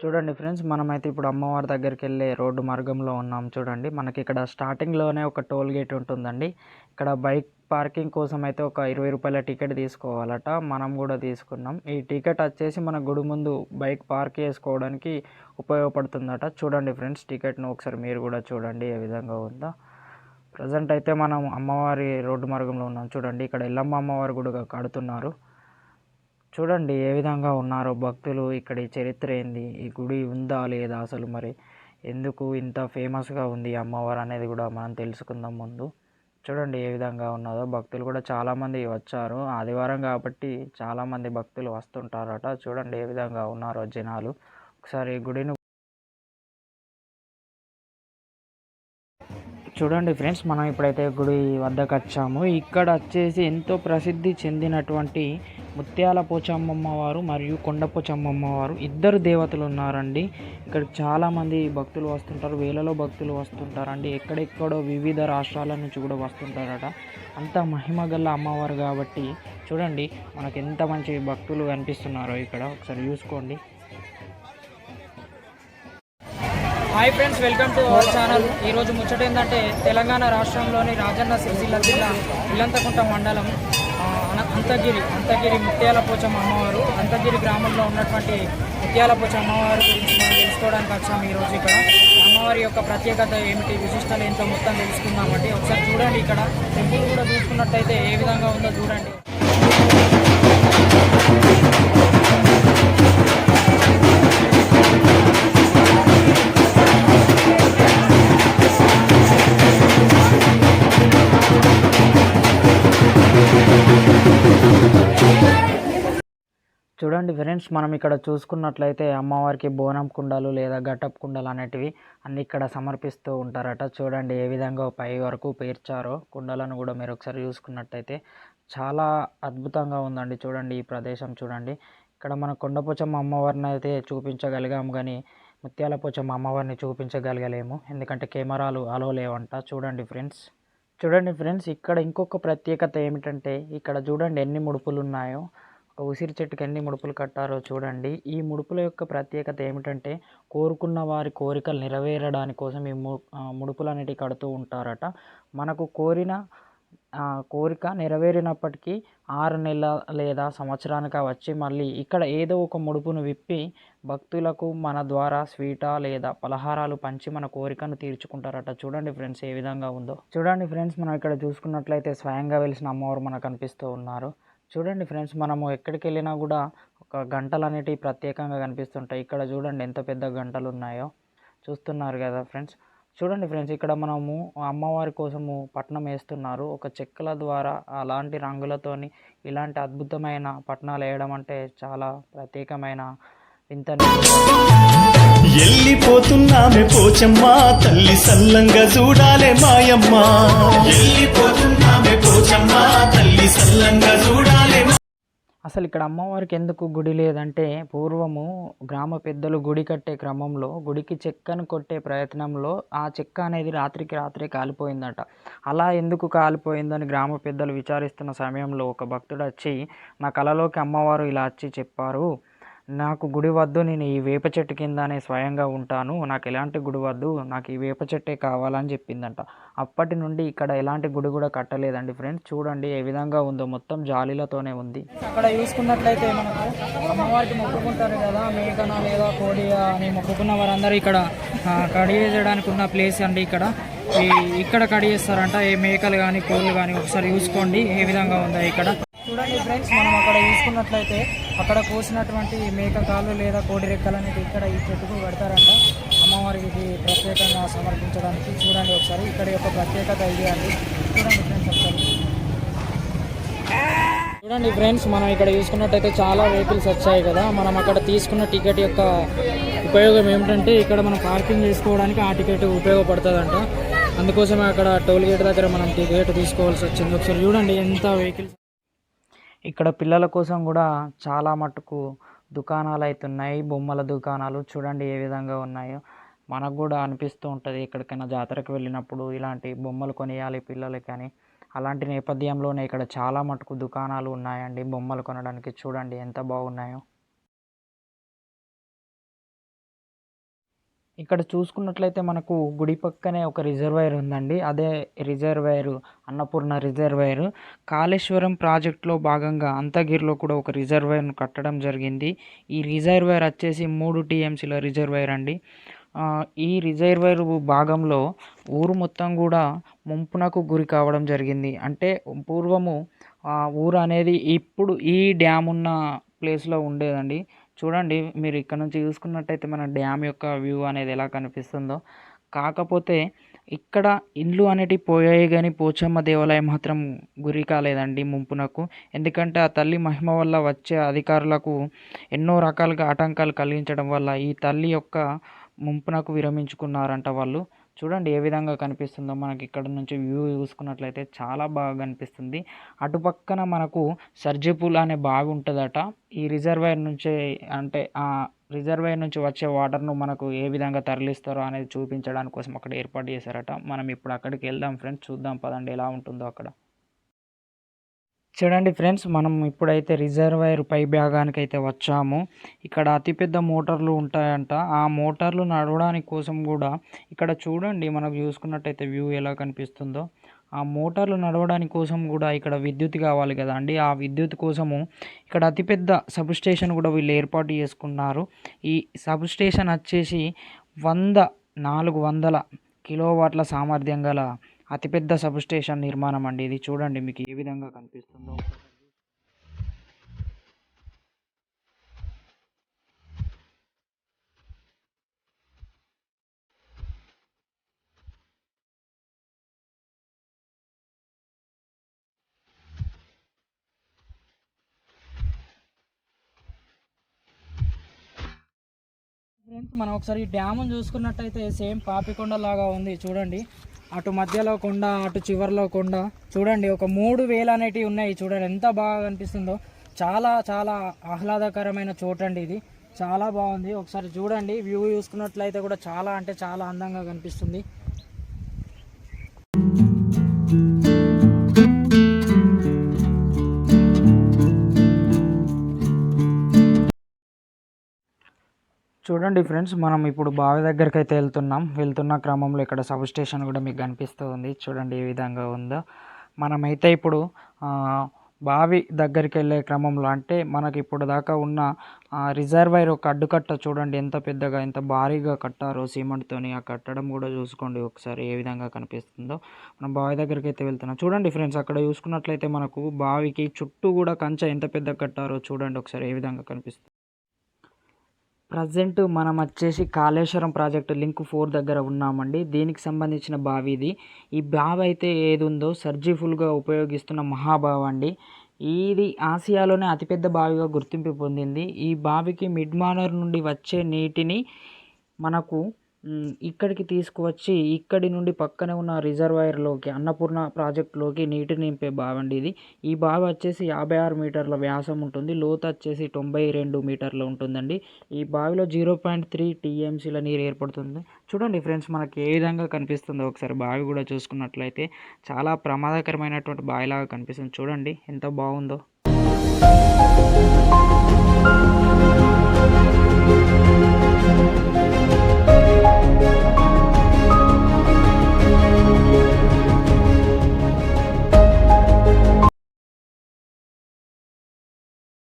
చూడండి ఫ్రెండ్స్ మనమైతే ఇప్పుడు అమ్మవారి దగ్గరికి వెళ్ళే రోడ్డు మార్గంలో ఉన్నాం చూడండి. మనకి ఇక్కడ స్టార్టింగ్లోనే ఒక టోల్ గేట్ ఉంటుందండి. ఇక్కడ బైక్ పార్కింగ్ కోసం అయితే ఒక ఇరవై రూపాయల టికెట్ తీసుకోవాలట. మనం కూడా తీసుకున్నాం. ఈ టికెట్ వచ్చేసి మన గుడి ముందు బైక్ పార్క్ చేసుకోవడానికి ఉపయోగపడుతుందట. చూడండి ఫ్రెండ్స్ టికెట్ను ఒకసారి మీరు కూడా చూడండి ఏ విధంగా ఉందో. ప్రజెంట్ అయితే మనం అమ్మవారి రోడ్డు మార్గంలో ఉన్నాం చూడండి. ఇక్కడ ఎల్లమ్మ అమ్మవారి గుడి కడుతున్నారు. చూడండి ఏ విధంగా ఉన్నారో భక్తులు. ఇక్కడ ఈ చరిత్ర ఏంది? ఈ గుడి ఉందా లేదా అసలు మరి? ఎందుకు ఇంత ఫేమస్గా ఉంది అమ్మవారు అనేది కూడా మనం తెలుసుకుందాం ముందు. చూడండి ఏ విధంగా ఉన్నదో. భక్తులు కూడా చాలామంది వచ్చారు. ఆదివారం కాబట్టి చాలామంది భక్తులు వస్తుంటారట. చూడండి ఏ విధంగా ఉన్నారో జనాలు. ఒకసారి గుడిని చూడండి ఫ్రెండ్స్ మనం ఇప్పుడైతే గుడి వద్దకు వచ్చాము ఇక్కడ వచ్చేసి ఎంతో ప్రసిద్ధి చెందినటువంటి ముత్యాల పోచమ్మమ్మ వారు మరియు కొండ పోచమ్మమ్మ వారు ఇద్దరు దేవతలు ఉన్నారండి. ఇక్కడ చాలామంది భక్తులు వస్తుంటారు వేలలో భక్తులు వస్తుంటారండి. ఎక్కడెక్కడో వివిధ రాష్ట్రాల నుంచి కూడా వస్తుంటారట. అంత మహిమ గల అమ్మవారు కాబట్టి చూడండి మనకు ఎంత మంచి భక్తులు కనిపిస్తున్నారో ఇక్కడ. ఒకసారి చూసుకోండి. Hi friends welcome to our channel ఈరోజు ముచ్చట ఏంటంటే తెలంగాణ రాష్ట్రంలోని రాజన్న సిరిసిల్ల జిల్లా ఇల్లంతకుంట మండలం అంతగిరి అంతగిరి ముత్యాల పోచమ్మ అమ్మవారు అంతగిరి గ్రామంలో ఉన్నటువంటి ముత్యాల పోచమ్మ అమ్మవారి గురించి మనం తెలుసుకోవడానికి వచ్చాము ఈరోజు ఇక్కడ. అమ్మవారి యొక్క ప్రత్యేకత ఏమిటి విశిష్టత ఏంటో మొత్తం తెలుసుకుందామండి ఒకసారి చూడండి ఇక్కడ. టెంపుల్ కూడా చూసుకున్నట్టయితే ఏ విధంగా ఉందో చూడండి. చూడండి ఫ్రెండ్స్ మనం ఇక్కడ చూసుకున్నట్లయితే అమ్మవారికి బోనం కుండలు లేదా గటప్ కుండలు అనేటివి అన్ని ఇక్కడ సమర్పిస్తూ ఉంటారట. చూడండి ఏ విధంగా పై వరకు పేర్చారో కుండలను కూడా మీరు ఒకసారి చూసుకున్నట్టయితే చాలా అద్భుతంగా ఉందండి. చూడండి ఈ ప్రదేశం చూడండి. ఇక్కడ మన కొండపోచమ్మ అమ్మవారిని అయితే చూపించగలిగాము కానీ ముత్యాల పోచమ్మ అమ్మవారిని చూపించగలగలేము. ఎందుకంటే కెమెరాలు అలో లేవంట. చూడండి ఫ్రెండ్స్ చూడండి ఫ్రెండ్స్ ఇక్కడ ఇంకొక ప్రత్యేకత ఏమిటంటే ఇక్కడ చూడండి ఎన్ని ముడుపులు ఉన్నాయో. ఉసిరి చెట్టుకి ఎన్ని ముడుపులు కట్టారో చూడండి. ఈ ముడుపుల యొక్క ప్రత్యేకత ఏమిటంటే కోరుకున్న వారి కోరికలు నెరవేరడాని కోసం ఈ ము ముడుపులు అనేటివి కడుతూ ఉంటారట. మనకు కోరిన కోరిక నెరవేరినప్పటికీ ఆరు నెలల లేదా సంవత్సరానికి వచ్చి మళ్ళీ ఇక్కడ ఏదో ఒక ముడుపును విప్పి భక్తులకు మన ద్వారా స్వీటా లేదా పలహారాలు పంచి మన కోరికను తీర్చుకుంటారట. చూడండి ఫ్రెండ్స్ ఏ విధంగా ఉందో. చూడండి ఫ్రెండ్స్ మనం ఇక్కడ చూసుకున్నట్లయితే స్వయంగా వెలిసిన అమ్మవారు మనకు కనిపిస్తూ ఉన్నారు. చూడండి ఫ్రెండ్స్ మనము ఎక్కడికి వెళ్ళినా కూడా ఒక గంటలు అనేటివి ప్రత్యేకంగా కనిపిస్తుంటాయి. ఇక్కడ చూడండి ఎంత పెద్ద గంటలు ఉన్నాయో చూస్తున్నారు కదా ఫ్రెండ్స్. చూడండి ఫ్రెండ్స్ ఇక్కడ మనము అమ్మవారి కోసము పట్నం వేస్తున్నారు. ఒక చెక్కల ద్వారా అలాంటి రంగులతోని ఇలాంటి అద్భుతమైన పట్నాలు వేయడం అంటే చాలా ప్రత్యేకమైన వింత ఎల్లిపోతున్నామే పోచమ్మ తల్లి సల్లంగా చూడాలే మాయమ్మ. ఎల్లిపోతున్నామే పోచమ్మ తల్లి సల్లంగా అసలు ఇక్కడ అమ్మవారికి ఎందుకు గుడి లేదంటే పూర్వము గ్రామ పెద్దలు గుడి కట్టే క్రమంలో గుడికి చెక్కను కొట్టే ప్రయత్నంలో ఆ చెక్క అనేది రాత్రికి రాత్రే కాలిపోయిందట. అలా ఎందుకు కాలిపోయిందని గ్రామ పెద్దలు విచారిస్తున్న సమయంలో ఒక భక్తుడు వచ్చి నా కలలోకి అమ్మవారు ఇలా వచ్చి చెప్పారు నాకు గుడి వద్దు నేను ఈ వేప చెట్టు కిందనే స్వయంగా ఉంటాను నాకు ఎలాంటి గుడి వద్దు నాకు ఈ వేప చెట్టే కావాలని చెప్పిందంట. అప్పటి నుండి ఇక్కడ ఎలాంటి గుడి కూడా కట్టలేదండి ఫ్రెండ్స్. చూడండి ఏ విధంగా ఉందో మొత్తం జాలీలతోనే ఉంది. అక్కడ చూసుకున్నట్లయితే మనకు అమ్మవారికి మొక్కుకుంటారు కదా మేకన లేదా కోడి అని మొక్కుకున్న వారందరూ ఇక్కడ ఆ, కడిగేయడానికి ఉన్న ప్లేస్ అండి ఇక్కడ. ఈ ఇక్కడ కడిగేస్తారంట ఏ మేకలు కానీ కోళ్ళు కానీ ఒకసారి చూసుకోండి ఏ విధంగా ఉందో ఇక్కడ. చూడండి ఫ్రెండ్స్ మనం అక్కడ చూసుకున్నట్లయితే అక్కడ కోసినటువంటి మేక కాళ్ళు లేదా కోడి రెక్కలు అనేది ఇక్కడ ఈ చెట్టుకు పెడతారంట. అమ్మవారికి ఇది ప్రత్యేకంగా సమర్పించడానికి చూడండి ఒకసారి. ఇక్కడ యొక్క ప్రత్యేకత ఇది అండి. చూడండి ఫ్రెండ్స్ ఒకసారి. చూడండి ఫ్రెండ్స్ మనం ఇక్కడ చూసుకున్నట్టయితే చాలా వెహికల్స్ వచ్చాయి కదా. మనం అక్కడ తీసుకున్న టికెట్ యొక్క ఉపయోగం ఏమిటంటే ఇక్కడ మనం పార్కింగ్ చేసుకోవడానికి ఆ టికెట్ ఉపయోగపడుతుందంట. అందుకోసమే అక్కడ టోల్ గేట్ దగ్గర మనం టికెట్ తీసుకోవాల్సి వచ్చింది. ఒకసారి చూడండి ఎంత వెహికల్స్ ఇక్కడ పిల్లల కోసం కూడా చాలా మటుకు దుకాణాలు అవుతున్నాయి బొమ్మల దుకాణాలు చూడండి ఏ విధంగా ఉన్నాయో. మనకు కూడా అనిపిస్తూ ఉంటుంది ఎక్కడికైనా జాతరకు వెళ్ళినప్పుడు ఇలాంటి బొమ్మలు కొనియాలి పిల్లలకి అని. అలాంటి నేపథ్యంలోనే ఇక్కడ చాలా మటుకు దుకాణాలు ఉన్నాయండి. బొమ్మలు కొనడానికి చూడండి ఎంత బాగున్నాయో. ఇక్కడ చూసుకున్నట్లయితే మనకు గుడి పక్కనే ఒక రిజర్వాయర్ ఉందండి. అదే రిజర్వాయర్ అన్నపూర్ణ రిజర్వాయర్. కాళేశ్వరం ప్రాజెక్టులో భాగంగా అంతగిరిలో కూడా ఒక రిజర్వాయర్ను కట్టడం జరిగింది. ఈ రిజర్వాయర్ వచ్చేసి మూడు టీఎంసీల రిజర్వాయర్ అండి. ఈ రిజర్వాయర్ భాగంలో ఊరు మొత్తం కూడా ముంపునకు గురి కావడం జరిగింది. అంటే పూర్వము ఊరు అనేది ఇప్పుడు ఈ డ్యామ్ ఉన్న ప్లేస్లో ఉండేదండి. చూడండి మీరు ఇక్కడ నుంచి చూసుకున్నట్టయితే మన డ్యామ్ యొక్క వ్యూ అనేది ఎలా కనిపిస్తుందో. కాకపోతే ఇక్కడ ఇండ్లు అనేటివి పోయాయి కానీ పోచమ్మ దేవాలయం మాత్రం గురి కాలేదండి ముంపునకు ఎందుకంటే ఆ తల్లి మహిమ వల్ల వచ్చే అధికారులకు ఎన్నో రకాలుగా ఆటంకాలు కలిగించడం వల్ల ఈ తల్లి యొక్క ముంపునకు విరమించుకున్నారంట వాళ్ళు. చూడండి ఏ విధంగా కనిపిస్తుందో. మనకి ఇక్కడ నుంచి వ్యూ చూసుకున్నట్లయితే చాలా బాగా కనిపిస్తుంది. అటుపక్కన మనకు సర్జిపూల్ అనే బావి ఉంటుందట. ఈ రిజర్వాయర్ నుంచి అంటే ఆ రిజర్వాయర్ నుంచి వచ్చే వాటర్ను మనకు ఏ విధంగా తరలిస్తారో అనేది చూపించడానికి కోసం అక్కడ ఏర్పాటు చేశారట. మనం ఇప్పుడు అక్కడికి వెళ్దాం ఫ్రెండ్స్. చూద్దాం పదండి ఎలా ఉంటుందో అక్కడ. చూడండి ఫ్రెండ్స్ మనం ఇప్పుడైతే రిజర్వాయర్ పై భాగానికి అయితే వచ్చాము. ఇక్కడ అతిపెద్ద మోటార్లు ఉంటాయంట. ఆ మోటార్లు నడవడానికి కోసం కూడా ఇక్కడ చూడండి మనం చూసుకున్నట్టయితే వ్యూ ఎలా కనిపిస్తుందో. ఆ మోటార్లు నడవడానికి కోసం కూడా ఇక్కడ విద్యుత్ కావాలి కదా అండి ఆ విద్యుత్ కోసము ఇక్కడ అతిపెద్ద సబ్ స్టేషన్ కూడా వీళ్ళు ఏర్పాటు చేసుకున్నారు. ఈ సబ్ స్టేషన్ వచ్చేసి వంద నాలుగు వందల కిలోవాట్ల సామర్థ్యం గల అతిపెద్ద సబ్ స్టేషన్ నిర్మాణం అండి. ఇది చూడండి మీకు ఏ విధంగా కనిపిస్తుందో. ఫ్రెండ్స్ మనం ఒకసారి ఈ డ్యామ్ చూసుకున్నట్టయితే సేమ్ పాపికొండ లాగా ఉంది. చూడండి. అటు మధ్యలో కొండ అటు చివర్లో కొండ. చూడండి ఒక మూడు వేలు అనేటివి ఉన్నాయి. చూడండి ఎంత బాగా కనిపిస్తుందో. చాలా చాలా ఆహ్లాదకరమైన చోటు అండి ఇది. చాలా బాగుంది. ఒకసారి చూడండి వ్యూ చూసుకున్నట్లయితే కూడా చాలా అంటే చాలా అందంగా కనిపిస్తుంది. చూడండి ఫ్రెండ్స్ మనం ఇప్పుడు బావి దగ్గరికి అయితే వెళ్తున్నాం. వెళ్తున్న క్రమంలో ఇక్కడ సబ్ స్టేషన్ కూడా మీకు కనిపిస్తూ ఉంది చూడండి ఏ విధంగా ఉందో. మనమైతే ఇప్పుడు బావి దగ్గరికి వెళ్ళే క్రమంలో అంటే మనకి ఇప్పుడు దాకా ఉన్న రిజర్వైర్ రిజర్వాయర్ ఒక అడ్డుకట్ట చూడండి ఎంత పెద్దగా ఎంత భారీగా కట్టారో సిమెంట్తోని. ఆ కట్టడం కూడా చూసుకోండి ఒకసారి ఏ విధంగా కనిపిస్తుందో. మనం బావి దగ్గరికి అయితే వెళ్తున్నాం. చూడండి ఫ్రెండ్స్ అక్కడ చూసుకున్నట్లయితే మనకు బావికి చుట్టూ కూడా కంచె ఎంత పెద్ద కట్టారో చూడండి ఒకసారి ఏ విధంగా కనిపిస్తుంది ప్రజెంట్ మనం వచ్చేసి కాళేశ్వరం ప్రాజెక్టు లింక్ ఫోర్ దగ్గర ఉన్నామండి. దీనికి సంబంధించిన బావి ఇది. ఈ బావి అయితే ఏది ఉందో సర్జిఫుల్గా ఉపయోగిస్తున్న మహాబావి అండి. ఇది ఆసియాలోనే అతిపెద్ద బావిగా గుర్తింపు పొందింది. ఈ బావికి మిడ్ మానర్ నుండి వచ్చే నీటిని మనకు ఇక్కడికి తీసుకువచ్చి ఇక్కడి నుండి పక్కనే ఉన్న రిజర్వాయర్లోకి అన్నపూర్ణ ప్రాజెక్టులోకి నీటిని నింపే బావి అండి ఇది. ఈ బావి వచ్చేసి యాభై ఆరు మీటర్ల వ్యాసం ఉంటుంది. లోతు వచ్చేసి తొంభై రెండు మీటర్లు ఉంటుందండి. ఈ బావిలో జీరో పాయింట్ త్రీ టీఎంసీల నీరు ఏర్పడుతుంది. చూడండి ఫ్రెండ్స్ మనకి ఏ విధంగా కనిపిస్తుందో ఒకసారి బావి కూడా చూసుకున్నట్లయితే చాలా ప్రమాదకరమైనటువంటి బావిలాగా కనిపిస్తుంది. చూడండి ఎంత బాగుందో.